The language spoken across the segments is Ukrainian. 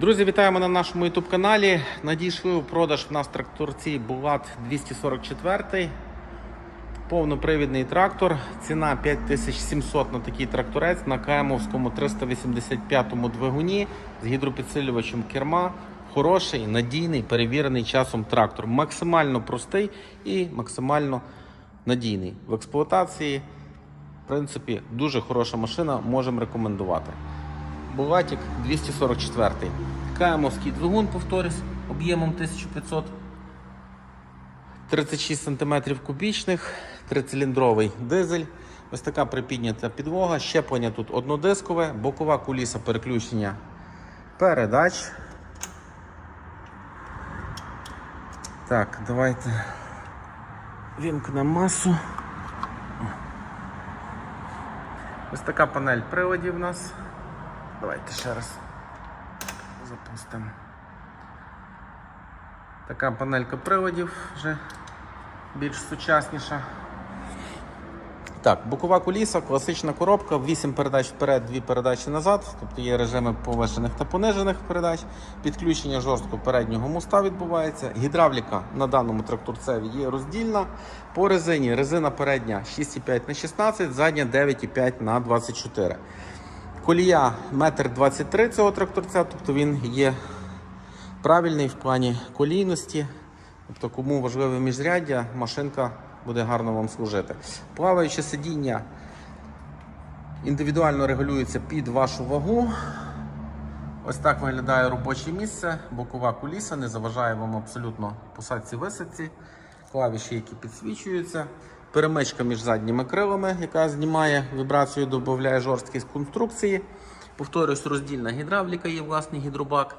Друзі, вітаємо на нашому YouTube каналі. Надійшли у продаж в нас тракторці Булат 244. Повнопривідний трактор. Ціна 5700 на такий тракторець на КМовському 385 двигуні з гідропідсилювачем керма. Хороший, надійний, перевірений часом трактор. Максимально простий і максимально надійний. В експлуатації, в принципі, дуже хороша машина, можемо рекомендувати. Булатик 244. КМовський двигун, повторюсь, об'ємом 1500 36 см кубічних, трициліндровий дизель. Ось така припіднята підлога. Щеплення тут однодискове, бокова куліса переключення передач. Так, давайте вімкнемо масу. Ось така панель приладів у нас. Давайте ще раз запустимо. Така панелька приладів вже більш сучасніша. Так, бокова куліса, класична коробка, 8 передач вперед, 2 передачі назад, тобто є режими повишених та понижених передач. Підключення жорсткого переднього моста відбувається. Гідравліка на даному тракторцеві є роздільна. По резині резина передня 6,5 на 16, задня 9,5 на 24. Колія 1,23 м цього тракторця, тобто він є правильний в плані колійності. Тобто, кому важливе міжряддя, машинка буде гарно вам служити. Плаваюче сидіння індивідуально регулюється під вашу вагу. Ось так виглядає робоче місце. Бокова куліса не заважає вам абсолютно посадці висадці. Клавіші, які підсвічуються. Перемичка між задніми крилами, яка знімає вібрацію, додає жорсткість конструкції. Повторюсь, роздільна гідравліка є власний гідробак.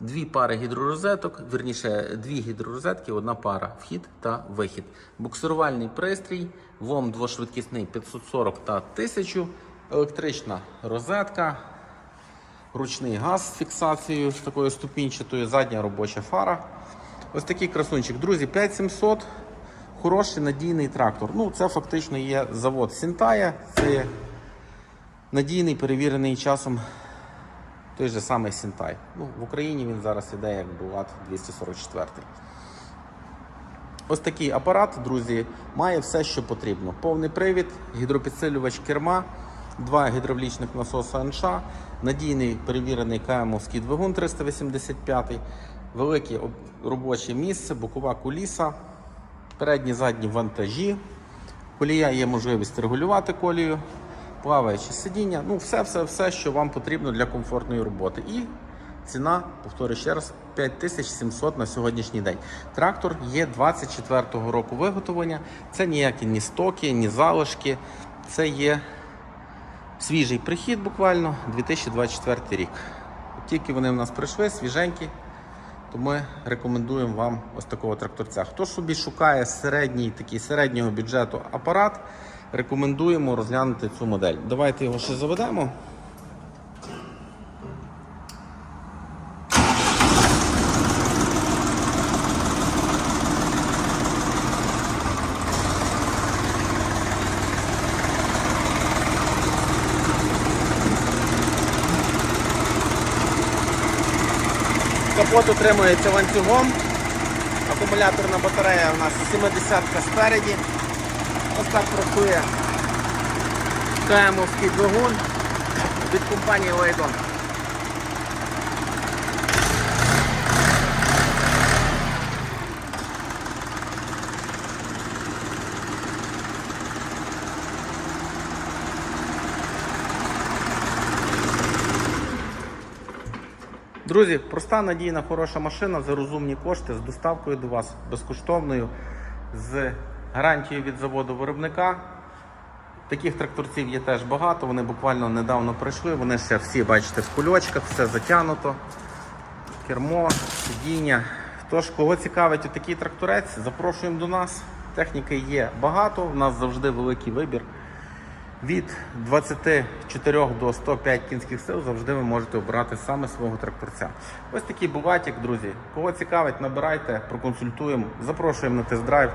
Дві пари гідророзеток, вірніше, дві гідророзетки, одна пара вхід та вихід. Буксирувальний пристрій, ВОМ двошвидкісний 540 та 1000, електрична розетка, ручний газ з фіксацією з такою ступінчатою, задня робоча фара. Ось такий красунчик. Друзі, 5700. Хороший надійний трактор. Ну, це фактично є завод Сінтая. Це надійний, перевірений часом той же самий Сінтай. Ну, в Україні він зараз іде як Булат 244. Ось такий апарат, друзі, має все, що потрібно. Повний привід, гідропідсилювач керма, два гідравлічних насоси НШ, надійний перевірений КМовський двигун 385, велике робоче місце, бокова куліса, передні задні вантажі. Колія є можливість регулювати колію, плаваюче сидіння. Ну, все, все, все, що вам потрібно для комфортної роботи. І ціна, повторюю ще раз, 5700 на сьогоднішній день. Трактор є 24-го року виготовлення. Це ніякі ні стоки, ні залишки. Це є свіжий прихід буквально 2024 рік. Тільки вони в нас прийшли, свіженькі. То ми рекомендуємо вам ось такого тракторця. Хто собі шукає середній такий середнього бюджету апарат, рекомендуємо розглянути цю модель. Давайте його ще заведемо. Капот утримується ланцюгом. Акумуляторна батарея у нас 70 спереді. Ось так працює КМовський двигун від компанії Лейдон. Друзі, проста надійна, хороша машина за розумні кошти з доставкою до вас безкоштовною, з гарантією від заводу виробника. Таких тракторців є теж багато, вони буквально недавно прийшли, вони ще всі, бачите, в кульочках, все затягнуто, кермо, сидіння. Тож, кого цікавить такий тракторець, запрошуємо до нас. Техніки є багато, у нас завжди великий вибір. Від 24 до 105 кінських сил завжди ви можете обрати саме свого тракторця. Ось такий буватик, друзі. Кого цікавить, набирайте, проконсультуємо, запрошуємо на тест-драйв.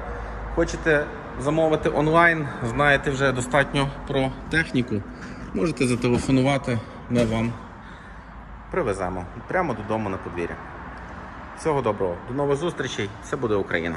Хочете замовити онлайн, знаєте вже достатньо про техніку. Можете зателефонувати, ми вам привеземо прямо додому на подвір'я. Всього доброго, до нових зустрічей. Це буде Україна.